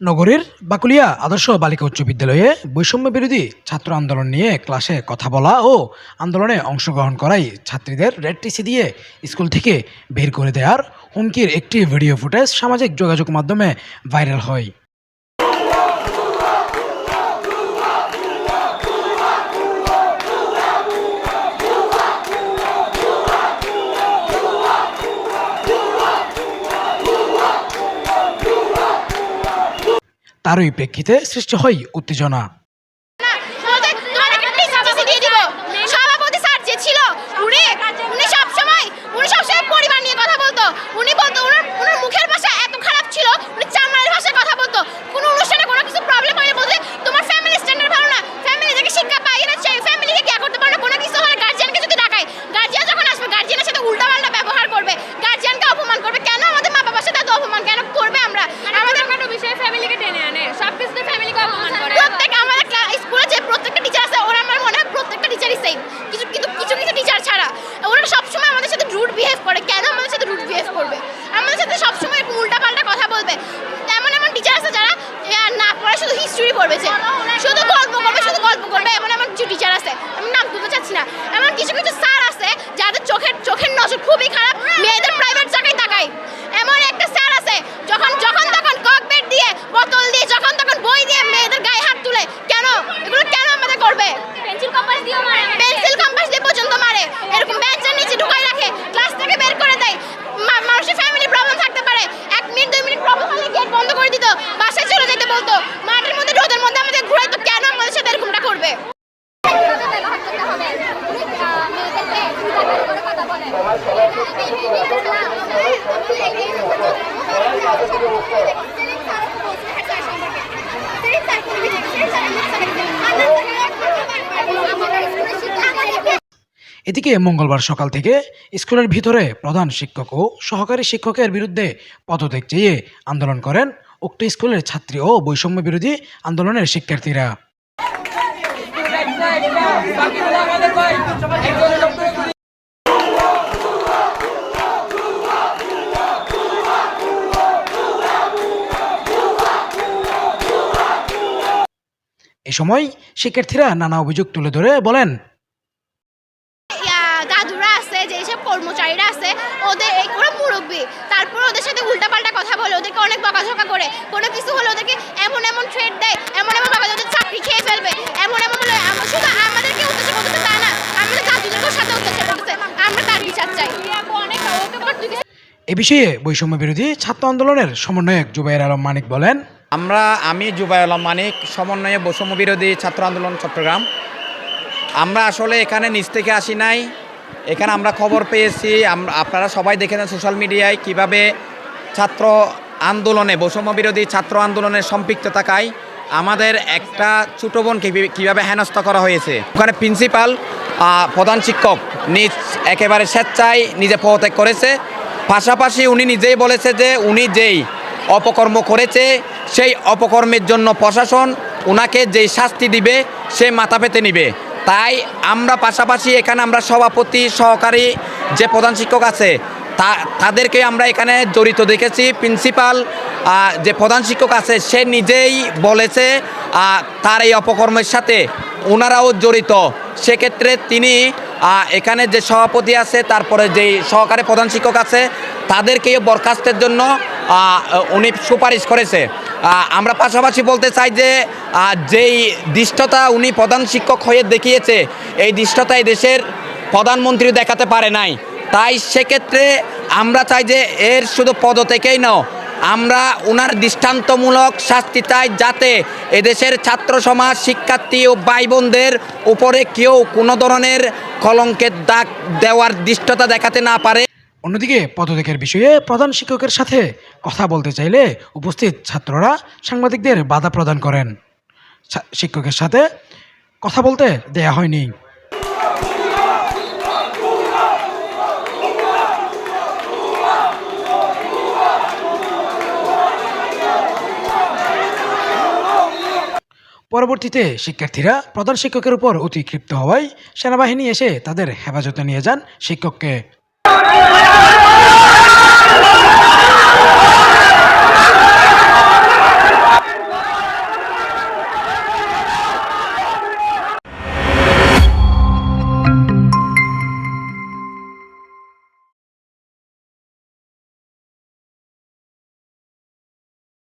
নগরীর বাকুলিয়া আদর্শ বালিকা উচ্চ বিদ্যালয়ে বৈষম্য বিরোধী ছাত্র আন্দোলন নিয়ে ক্লাসে কথা বলা ও আন্দোলনে অংশগ্রহণ করাই ছাত্রীদের রেড টিসি দিয়ে স্কুল থেকে বের করে দেওয়ার হুমকির একটি ভিডিও ফুটেজ সামাজিক যোগাযোগ মাধ্যমে ভাইরাল হয়। তারই প্রেক্ষিতে সৃষ্টি হয় উত্তেজনা না বলতে তোমাদেরকে টিসি দিয়ে দিব সভাপতি স্যার যে ছিল উনি উনি সবসময় উনি সবসময় পরিবার নিয়ে কথা বলতো উনি বলতো ওনার ওনার মুখের ভাষা এত খারাপ ছিল উনি চামড়ার ভাষায় কথা বলতো কোনো অনুষ্ঠানে কোনো কিছু প্রবলেম হলে বলতে তোমার ফ্যামিলি স্ট্যান্ডার্ড ভালো না ফ্যামিলি থেকে শিক্ষা পাই না চাই ফ্যামিলিকে কেয়ার করতে পারে না কোনো কিছু হলে গার্জিয়ানকে যদি ডাকায় গার্জিয়ান যখন আসবে গার্জিয়ানের সাথে উল্টাপাল্টা ব্যবহার করবে গার্জিয়ানকে অপমান করবে কেন আমাদের মা বাবার সাথে এত অপমান কেন করবে আমরা আমাদের ছোটখাটো বিষয়ে ফ্যামিলিকে টেনে আনে সব কিছুতে ফ্যামিলিকে অপমান করে প্রত্যেক আমাদের ক্লা- স্কুলে যে প্রত্যেকটা টিচার আছে ওরা আমার মনে হয় প্রত্যেকটা টিচারই সেম কিছু কিন্তু কিছু কিছু টিচার ছাড়া ওরা সবসময় আমাদের সাথে রুট বিহেভ করে কেন আমাদের সাথে রুট বিহেভ করবে আমাদের সাথে সবসময় এরকম উল্টাপাল্টা তেমন এমন এমন টিচার আছে যারা না পড়ে শুধু হিস্ট্রি পড়বে যে। শুধু গল্প করবে, শুধু গল্প করবে, এমন এমন কিছু টিচার আছে। আমি নাম তুলতে চাচ্ছি না। এমন কিছু কিছু স্যার আছে এদিকে মঙ্গলবার সকাল থেকে স্কুলের ভিতরে প্রধান শিক্ষক ও সহকারী শিক্ষকের বিরুদ্ধে পদত্যাগ চেয়ে আন্দোলন করেন উক্ত স্কুলের ছাত্রী ও বৈষম্য বিরোধী আন্দোলনের শিক্ষার্থীরা এ সময় শিক্ষার্থীরা নানা অভিযোগ তুলে ধরে বলেন দাদুরা আছে যে সব কর্মচারীরা আছে ওদের এই ওরা মুরব্বী তারপর ওদের সাথে উল্টাপাল্টা কথা বলে ওদেরকে অনেক বকাঝকা করে কোনো কিছু হলে ওদেরকে এমন এমন থ্রেড দেয় এমন এমন বকা ওদের চাকরি খেয়ে ফেলবে এমন এমন বলে শুধু আমাদেরকে অত্যাচার করতেছে তা না আমাদের দাদুদেরকেও সাথে অত্যাচার করতেছে আমরা তার বিচার চাই। এ বিষয়ে বৈষম্য বিরোধী ছাত্র আন্দোলনের সমন্বয়ক জুবাইর আলম মানিক বলেন আমরা, আমি জুবাই আলম মানিক, সমন্বয়ে বৈষম্য বিরোধী ছাত্র আন্দোলন, চট্টগ্রাম। আমরা আসলে এখানে নিচ থেকে আসি নাই। এখানে আমরা খবর পেয়েছি আপনারা সবাই দেখেছেন সোশ্যাল মিডিয়ায় কীভাবে ছাত্র আন্দোলনে, বৈষম্য বিরোধী ছাত্র আন্দোলনের সম্পৃক্ত থাকায় আমাদের একটা ছোটো বোনকে কীভাবে হেনস্থা করা হয়েছে। ওখানে প্রিন্সিপাল প্রধান শিক্ষক নিজ একেবারে স্বেচ্ছায় নিজে পদত্যাগ করেছে। পাশাপাশি উনি নিজেই বলেছে যে উনি যেই অপকর্ম করেছে সেই অপকর্মের জন্য প্রশাসন ওনাকে যেই শাস্তি দিবে, সে মাথা পেতে নিবে। তাই আমরা পাশাপাশি এখানে আমরা সভাপতি, সহকারী যে প্রধান শিক্ষক আছে, তা, তাদেরকে আমরা এখানে জড়িত দেখেছি। প্রিন্সিপাল যে প্রধান শিক্ষক আছে, সে নিজেই বলেছে তার এই অপকর্মের সাথে ওনারাও জড়িত। সেক্ষেত্রে তিনি এখানে যে সভাপতি আছে, তারপরে যেই সহকারী প্রধান শিক্ষক আছে, তাদেরকেও বরখাস্তের জন্য উনি সুপারিশ করেছে। আমরা পাশাপাশি বলতে চাই যে যেই দৃষ্টতা উনি প্রধান শিক্ষক হয়ে দেখিয়েছে, এই দৃষ্টতা দেশের প্রধানমন্ত্রী দেখাতে পারে নাই। তাই সেক্ষেত্রে আমরা চাই যে, এর শুধু পদ থেকেই নাও, আমরা ওনার দৃষ্টান্তমূলক শাস্তি চাই যাতে এদেশের ছাত্র সমাজ, শিক্ষার্থী ও ভাই বোনদের উপরে কেউ কোনো ধরনের কলঙ্কের দাগ দেওয়ার দৃষ্টতা দেখাতে না পারে। অন্যদিকে পদত্যাগের বিষয়ে প্রধান শিক্ষকের সাথে কথা বলতে চাইলে উপস্থিত ছাত্ররা সাংবাদিকদের বাধা প্রদান করেন। শিক্ষকের সাথে কথা বলতে দেয়া হয়নি। পরবর্তীতে শিক্ষার্থীরা প্রধান শিক্ষকের উপর অতিক্ষিপ্ত হওয়ায় সেনাবাহিনী এসে তাদের হেফাজতে নিয়ে যান শিক্ষককে।